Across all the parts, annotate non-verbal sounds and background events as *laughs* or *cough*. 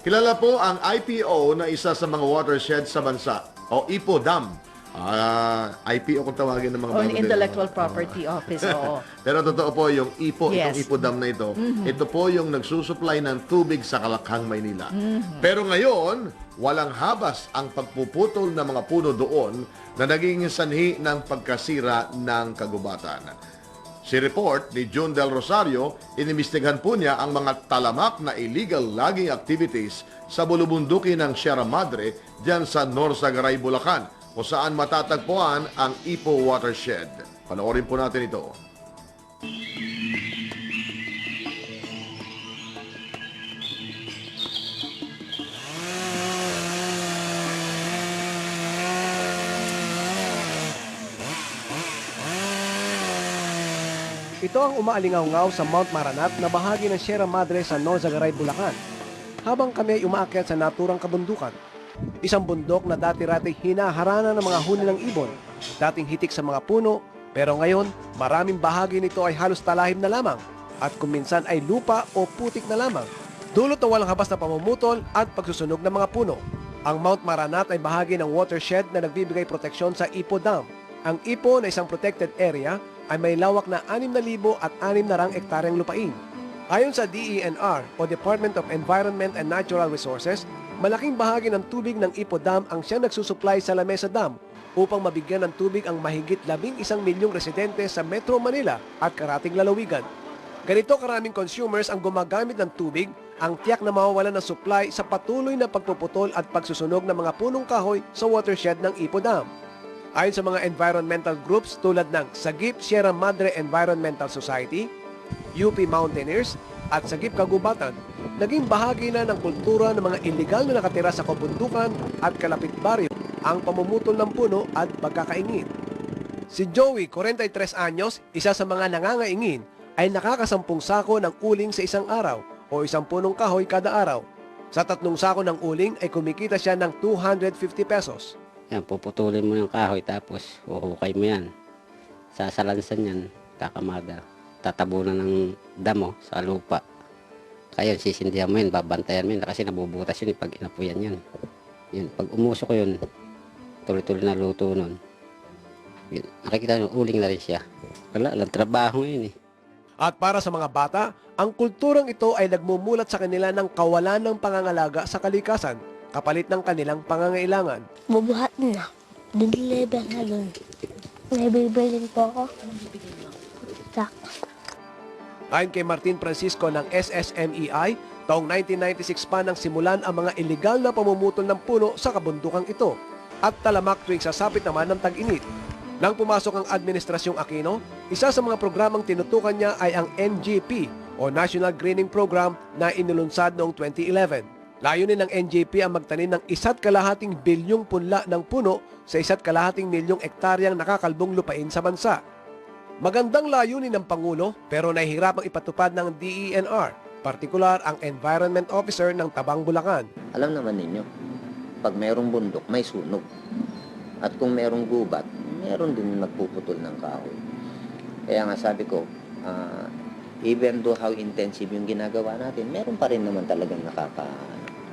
Kilala po ang IPO na isa sa mga watershed sa bansa o IPO Dam. Ah, IPO kung tawagin ng mga bago din. Intellectual Property Office, *laughs* oo. Pero totoo po yung IPO, itong Yes. IPO Dam na ito, ito po yung nagsusupply ng tubig sa Kalakhang, Maynila. Mm-hmm. Pero ngayon, walang habas ang pagpuputol ng mga puno doon na naging sanhi ng pagkasira ng kagubatan. Si report ni June Del Rosario, inimestigahan po niya ang mga talamak na illegal logging activities sa bulubunduki ng Sierra Madre dyan sa Norsagaray, Bulacan, kung saan matatagpuan ang Ipo Watershed. Panoorin po natin ito. Ito ang umaalingaw sa Mount Maranat na bahagi ng Sierra Madre sa Norzagaray, Bulacan. Habang kami ay umaakyat sa naturang kabundukan, isang bundok na dati-rati hinaharana ng mga huni ng ibon, dating hitik sa mga puno, pero ngayon maraming bahagi nito ay halos talahib na lamang at kuminsan ay lupa o putik na lamang. Dulot na walang habas na pamumutol at pagsusunog ng mga puno. Ang Mount Maranat ay bahagi ng watershed na nagbibigay proteksyon sa Ipo Dam. Ang Ipo na isang protected area ay may lawak na 6,000 at 6 na rang ektaryang lupain. Ayon sa DENR o Department of Environment and Natural Resources, malaking bahagi ng tubig ng Ipo Dam ang siyang nagsusupply sa Lamesa Dam upang mabigyan ng tubig ang mahigit 11 milyong residente sa Metro Manila at karating lalawigan. Ganito karaming consumers ang gumagamit ng tubig, ang tiyak na mawawalan ng supply sa patuloy na pagpuputol at pagsusunog ng mga punong kahoy sa watershed ng Ipo Dam. Ayon sa mga environmental groups tulad ng Sagip Sierra Madre Environmental Society, UP Mountaineers at Sagip Kagubatan, naging bahagi na ng kultura ng mga illegal na nakatira sa kabundukan at kalapit baryo ang pamumutol ng puno at pagkakaingin. Si Joey, 43 anyos, isa sa mga nangangaingin, ay nakakasampung sako ng uling sa isang araw o isang punong kahoy kada araw. Sa tatlong sako ng uling ay kumikita siya ng 250 pesos. Yan, puputulin mo yung kahoy tapos uhukay mo yan. Sasalansan yan, kakamaga. Tatabunan ng damo sa lupa. Kaya sisindihan mo yun, babantayan mo yun kasi nabubutas yun eh, pag inapuyan yan. Yun, pag umusok yun, tuloy-tuloy na luto nun. Yun, nakikita nyo, uling na rin siya. Wala, lang trabaho yun eh. At para sa mga bata, ang kulturang ito ay nagmumulat sa kanila ng kawalan ng pangangalaga sa kalikasan kapalit ng kanilang pangangailangan. Bubuhat na. Dun level na dun. May bibilin po ako. Ayon kay Martin Francisco ng SSMEI, taong 1996 pa nang simulan ang mga ilegal na pamumutol ng puno sa kabundukang ito at talamak tuwing sasapit naman ng tag-init. Nang pumasok ang Administrasyong Aquino, isa sa mga programang tinutukan niya ay ang NGP o National Greening Program na inulunsad noong 2011. Layunin ng NGP ang magtanim ng isa't kalahating bilyong punla ng puno sa isa't kalahating milyong ektaryang nakakalbong lupain sa bansa. Magandang layunin ng Pangulo pero nahihirapang ipatupad ng DENR, partikular ang Environment Officer ng Tabang Bulacan. Alam naman ninyo, pag mayroong bundok, may sunog. At kung mayroong gubat, meron din nagpuputol ng kahoy. Kaya nga sabi ko, ah, even though how intensive yung ginagawa natin, meron pa rin naman talagang nakaka,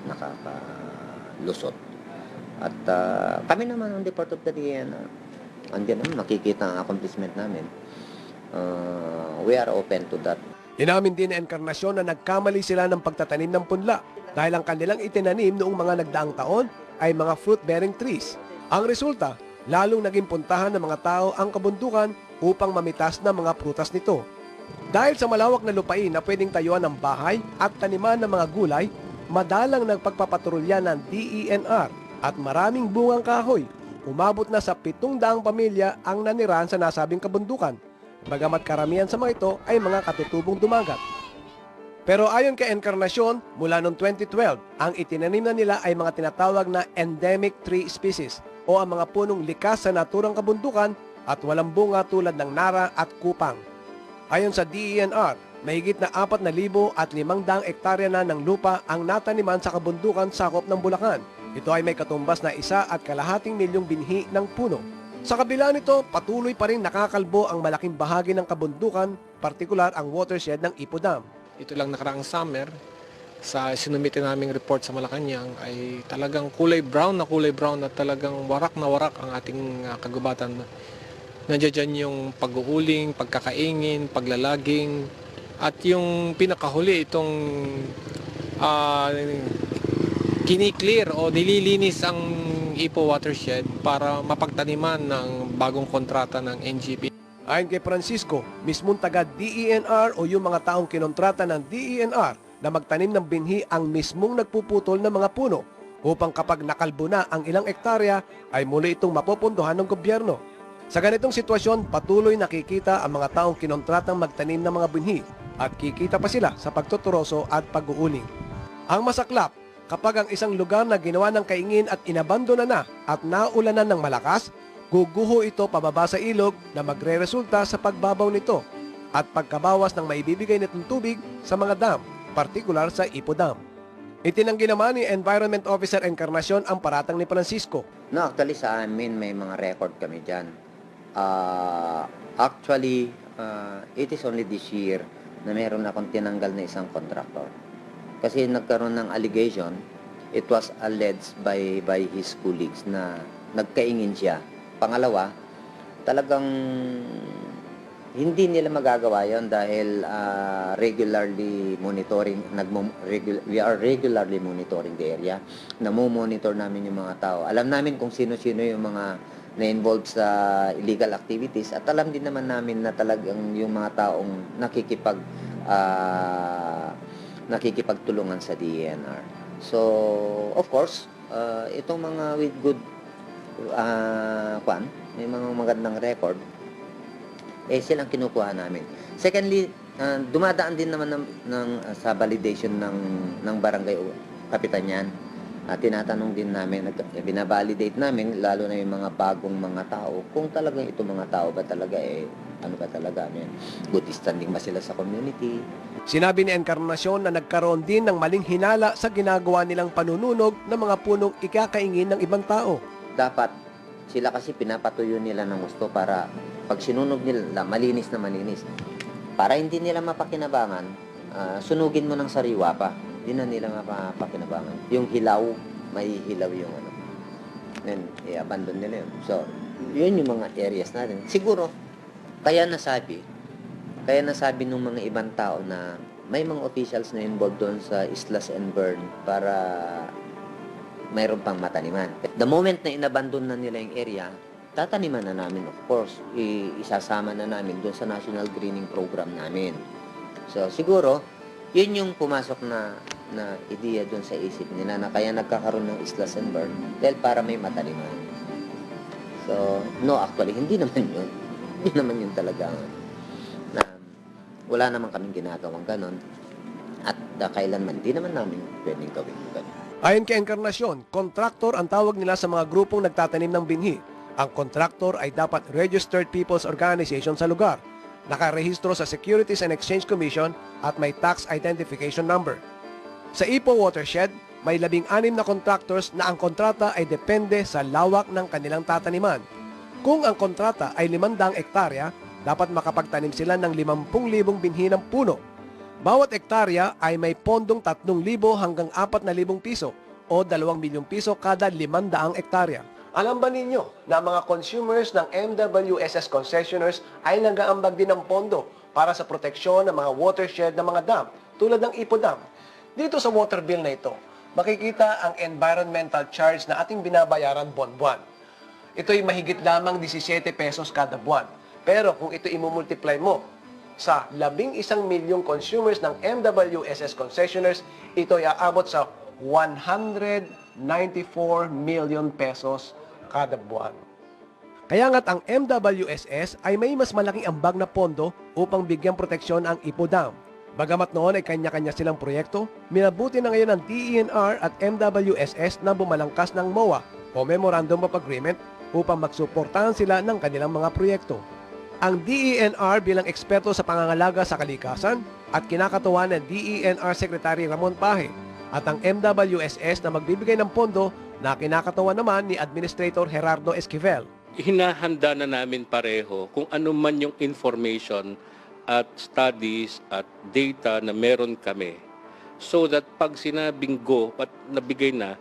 nakakalusot. At ah, kami naman ang Depart of DNR, andyan naman, makikita ang accomplishment namin. Ah, we are open to that. Inamin din ng Enkarnasyon na nagkamali sila ng pagtatanim ng punla dahil ang kanilang itinanim noong mga nagdaang taon ay mga fruit-bearing trees. Ang resulta, lalong naging puntahan ng mga tao ang kabundukan upang mamitas ng mga prutas nito. Dahil sa malawak na lupain na pwedeng tayuan ng bahay at taniman ng mga gulay, madalang nagpagpapatrolya ng DENR at maraming bungang kahoy. Umabot na sa 700 pamilya ang nanirahan sa nasabing kabundukan. Bagamat karamihan sa mga ito ay mga katutubong dumagat. Pero ayon kay Encarnacion, mula noong 2012, ang itinanim na nila ay mga tinatawag na endemic tree species o ang mga punong likas sa naturang kabundukan at walang bunga tulad ng nara at kupang. Ayon sa DENR, mahigit na 4,000 at 500 ektarya na ng lupa ang nataniman sa kabundukan sakop ng Bulacan. Ito ay may katumbas na isa at kalahating milyong binhi ng puno. Sa kabila nito, patuloy pa rin nakakalbo ang malaking bahagi ng kabundukan, partikular ang watershed ng Ipo Dam. ito lang nakaraang summer, sa sinumite naming report sa Malacanang ay talagang kulay brown na kulay brown at talagang warak na warak ang ating ah, kagubatan. Nandiyan yung pag-uuling, pagkakaingin, paglalaging, at yung pinakahuli itong ah, kiniklear o nililinis ang Ipo Watershed para mapagtaniman ng bagong kontrata ng NGP. Ayon kay Francisco, mismong taga DENR o yung mga taong kinontrata ng DENR na magtanim ng binhi ang mismong nagpuputol ng mga puno upang kapag nakalbo na ang ilang ektarya ay muli itong mapopondohan ng gobyerno. Sa ganitong sitwasyon, patuloy nakikita ang mga taong kinontratang magtanim ng mga binhi at kikita pa sila sa pagtuturoso at pag-uuling. Ang masaklap, kapag ang isang lugar na ginawa ng kaingin at inabandona na at naulanan ng malakas, guguho ito pababa sa ilog na magre-resulta sa pagbabaw nito at pagkabawas ng maibibigay nitong tubig sa mga dam, partikular sa Ipo Dam. Itinanggi naman ni Environment Officer Encarnacion ang paratang ni Francisco. No, actually sa amin may mga record kami dyan. Ah, actually, ah, it is only this year na meron akong tinanggal na isang contractor. Kasi nagkaroon ng allegation, it was alleged by by his colleagues na nagkaingin siya. Pangalawa, talagang hindi nila magagawa yon dahil ah, regularly monitoring nagmo regu- we are regularly monitoring the area namo-monitor namin yung mga tao alam namin kung sino-sino yung mga na-involved sa illegal activities. At alam din naman namin na talagang yung mga taong nakikipag ah, nakikipagtulungan sa DENR so of course ah, itong mga with good ah kwan may mga magandang record eh silang kinukuha namin. Secondly, ah, dumadaan din naman ng, ng, ah, sa validation ng ng barangay o At tinatanong din namin, binabalidate namin, lalo na yung mga bagong mga tao, kung talagang ito mga tao ba talaga eh, ano ba talaga, ano yan, good standing ba sila sa community, Sinabi ni Encarnacion na nagkaroon din ng maling hinala sa ginagawa nilang panununog ng mga punong ikakaingin ng ibang tao. dapat sila kasi pinapatuyo nila ng gusto para pag sinunog nila, malinis na malinis. Para hindi nila mapakinabangan, ah, sunugin mo ng sariwa pa. Hindi na nila mapakinabangan. Yung hilaw, may hilaw yung ano. Then, i-abandon nila yun. So, yun yung mga areas natin. Siguro, kaya nasabi, kaya nasabi ng mga ibang tao na may mga officials na involved doon sa Islas and Burn para mayroon pang mataniman. The moment na inabandon na nila yung area, tataniman na namin of course. I- isasama na namin doon sa National Greening Program namin. So siguro, yun yung pumasok na na ideya doon sa isip nila na kaya nagkakaroon ng Islas and dahil para may mataniman. So, no, actually, hindi naman yun. Hindi naman yun talaga na wala naman kaming ginagawang ganon. At uh, kailanman, hindi naman namin pwedeng gawin yung ganon. Ayon kay Encarnacion, kontraktor ang tawag nila sa mga grupong nagtatanim ng binhi. Ang kontraktor ay dapat registered people's organization sa lugar, nakarehistro sa Securities and Exchange Commission at may tax identification number. Sa Ipo Watershed, may labing anim na contractors na ang kontrata ay depende sa lawak ng kanilang tataniman. Kung ang kontrata ay 500 ektarya, dapat makapagtanim sila ng 50,000 binhi ng puno bawat ektarya ay may pondong 3,000 hanggang 4,000 piso o 2 milyong piso kada 500 ektarya. Alam ba ninyo na mga consumers ng MWSS concessioners ay nag-aambag din ng pondo para sa proteksyon ng mga watershed ng mga dam tulad ng Ipo Dam? Dito sa water bill na ito, makikita ang environmental charge na ating binabayaran buwan-buwan. Ito'y mahigit lamang 17 pesos kada buwan. Pero kung ito imumultiply mo sa labing isang milyong consumers ng MWSS concessioners, ito ay aabot sa 194 million pesos kada buwan. Kaya nga't ang MWSS ay may mas malaking ambag na pondo upang bigyang proteksyon ang Ipo Dam. Bagamat noon ay kanya-kanya silang proyekto, minabuti na ngayon ng DENR at MWSS na bumalangkas ng MOA o Memorandum of Agreement upang magsuportahan sila ng kanilang mga proyekto. Ang DENR bilang eksperto sa pangangalaga sa kalikasan at kinakatuwa ng DENR Secretary Ramon Pahe at ang MWSS na magbibigay ng pondo na kinakatawa naman ni Administrator Gerardo Esquivel. hinahanda na namin pareho kung ano man yung information at studies at data na meron kami so that pag sinabing go at nabigay na,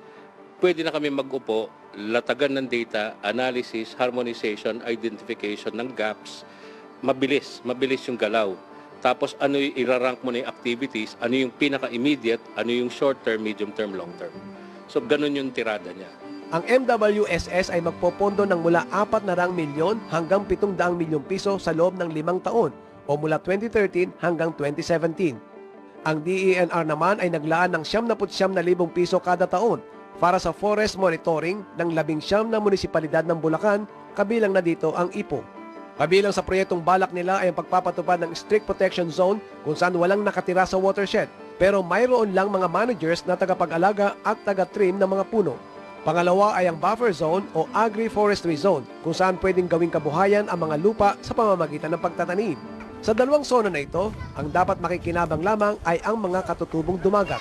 pwede na kami mag-upo, latagan ng data, analysis, harmonization, identification ng gaps, mabilis, mabilis yung galaw. Tapos ano yung irarank mo na yung activities, ano yung pinaka-immediate, ano yung short-term, medium-term, long-term. So ganun yung tirada niya. Ang MWSS ay magpopondo ng mula 4 na rang milyon hanggang 700 milyong piso sa loob ng limang taon o mula 2013 hanggang 2017. Ang DENR naman ay naglaan ng 79,000 piso kada taon para sa forest monitoring ng 19 na munisipalidad ng Bulacan, kabilang na dito ang Ipo. Kabilang sa proyektong balak nila ay ang pagpapatupad ng strict protection zone kung saan walang nakatira sa watershed pero mayroon lang mga managers na tagapag-alaga at taga-trim ng mga puno. Pangalawa ay ang buffer zone o agri-forestry zone kung saan pwedeng gawing kabuhayan ang mga lupa sa pamamagitan ng pagtatanim. Sa dalawang zona na ito, ang dapat makikinabang lamang ay ang mga katutubong dumagat.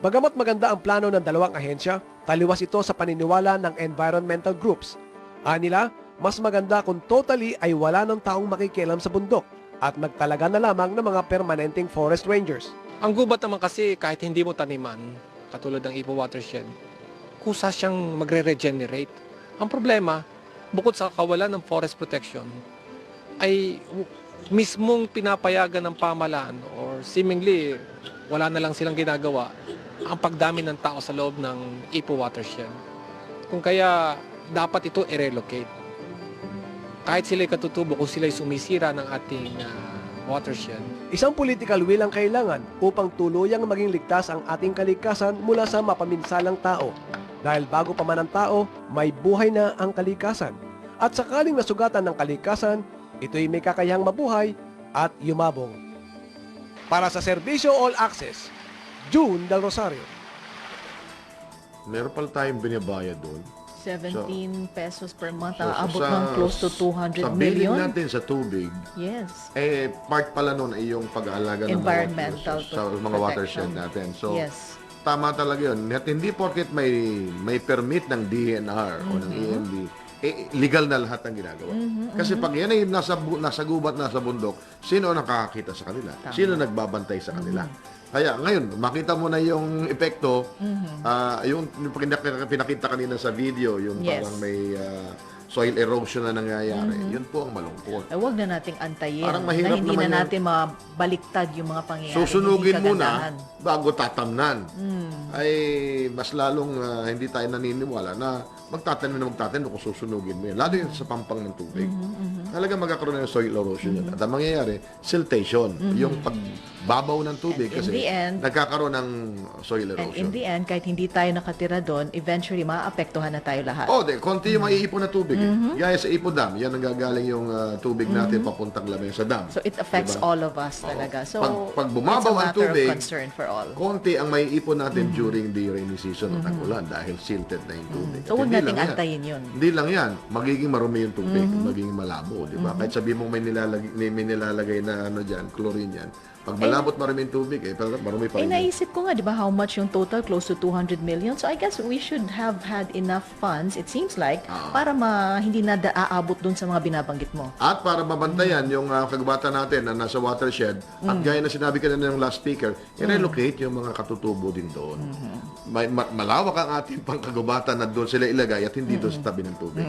Bagamat maganda ang plano ng dalawang ahensya, taliwas ito sa paniniwala ng environmental groups. Anila, mas maganda kung totally ay wala ng taong makikialam sa bundok at magtalaga na lamang ng mga permanenteng forest rangers. Ang gubat naman kasi kahit hindi mo taniman, katulad ng Ipo Watershed, kusa siyang magre-regenerate. Ang problema, bukod sa kawalan ng forest protection, ay mismong pinapayagan ng pamalaan or seemingly wala na lang silang ginagawa ang pagdami ng tao sa loob ng Ipo Watershed. Kung kaya dapat ito i-relocate. Kahit sila'y katutubo kung sila'y sumisira ng ating ah, watershed, Isang political will ang kailangan upang tuluyang maging ligtas ang ating kalikasan mula sa mapaminsalang tao. Dahil bago pa man ang tao, may buhay na ang kalikasan. At sakaling nasugatan ng kalikasan, ito'y may kakayahang mabuhay at yumabong. Para sa Serbisyo All Access, June Del Rosario. Meron pala tayong binabayad doon. 17 pesos per month. So, Aabot sa- ng close to 200 Sa million. natin sa tubig, Yes. eh, part pala nun ay yung pag-aalaga ng Environmental mga, sa mga watershed natin. So, yes. tama talaga yun. At hindi porket may may permit ng DNR o ng Mm-hmm. Eh, legal na lahat ng ginagawa. Kasi pag yan ay nasa, nasa gubat, nasa bundok, sino ang nakakakita sa kanila? Sino nagbabantay sa kanila? Mm-hmm. Kaya ngayon, makita mo na yung epekto, Mm-hmm. ah, yung, yung pinakita, kanina sa video, yung Yes. parang may ah, soil erosion na nangyayari, yun po ang malungkot. Eh, wag na nating antayin Parang mahirap na hindi naman na yun. natin mabaliktad yung mga pangyayari. Susunugin hindi muna kagandahan. bago tatamnan. Mm. Ay mas lalong ah, hindi tayo naniniwala na magtatanim na magtatanim kung susunugin mo yan. Lalo yun sa pampang ng tubig. Mm-hmm, Talaga magkakaroon ng soil erosion yun. At ang mangyayari, siltation. Yung pagbabaw ng tubig. And in kasi the end- nagkakaroon ng soil And erosion. in the end, kahit hindi tayo nakatira doon, eventually maapektuhan na tayo lahat. Oh, de, konti yung maiipon na tubig. Eh. Gaya sa Ipo Dam, yan ang gagaling yung ah, tubig natin papuntang lamay sa dam. So it affects Diba? all of us talaga. So Pag- pag bumabaw it's a ang matter tubig, of concern for all. konti ang may ipon natin during the rainy season o tag-ulan dahil silted na yung tubig. So At huwag hindi nating lang yan. antayin yun. Hindi lang yan, magiging marumi yung tubig, magiging malabo, di ba? Kahit sabi mo may nilalagay, may, may nilalagay na ano diyan, chlorine yan. Pag malabot marumi yung tubig, eh, pero marumi pa Eh, rin. yan. naisip ko nga, di ba, how much yung total? Close to 200 million. So, I guess we should have had enough funds, it seems like, Ah. para ma, hindi na da- aabot dun sa mga binabanggit mo. At para mabantayan yung uh, kagubatan natin na nasa watershed, at gaya na sinabi kanina ng last speaker, i-relocate yung mga katutubo din doon. May, ma- malawak ang ating pangkagubatan na doon sila ilagay at hindi doon sa tabi ng tubig.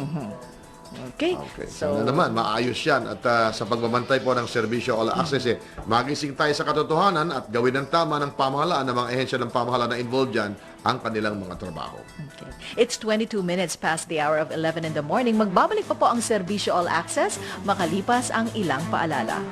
Okay? Okay. So, Sana naman, maayos yan. At ah, sa pagbabantay po ng serbisyo all access, eh, magising tayo sa katotohanan at gawin ng tama ng pamahalaan, ng mga ehensya ng pamahalaan na involved dyan, ang kanilang mga trabaho. Okay. It's 22 minutes past the hour of 11 in the morning. Magbabalik pa po ang Serbisyo All Access makalipas ang ilang paalala.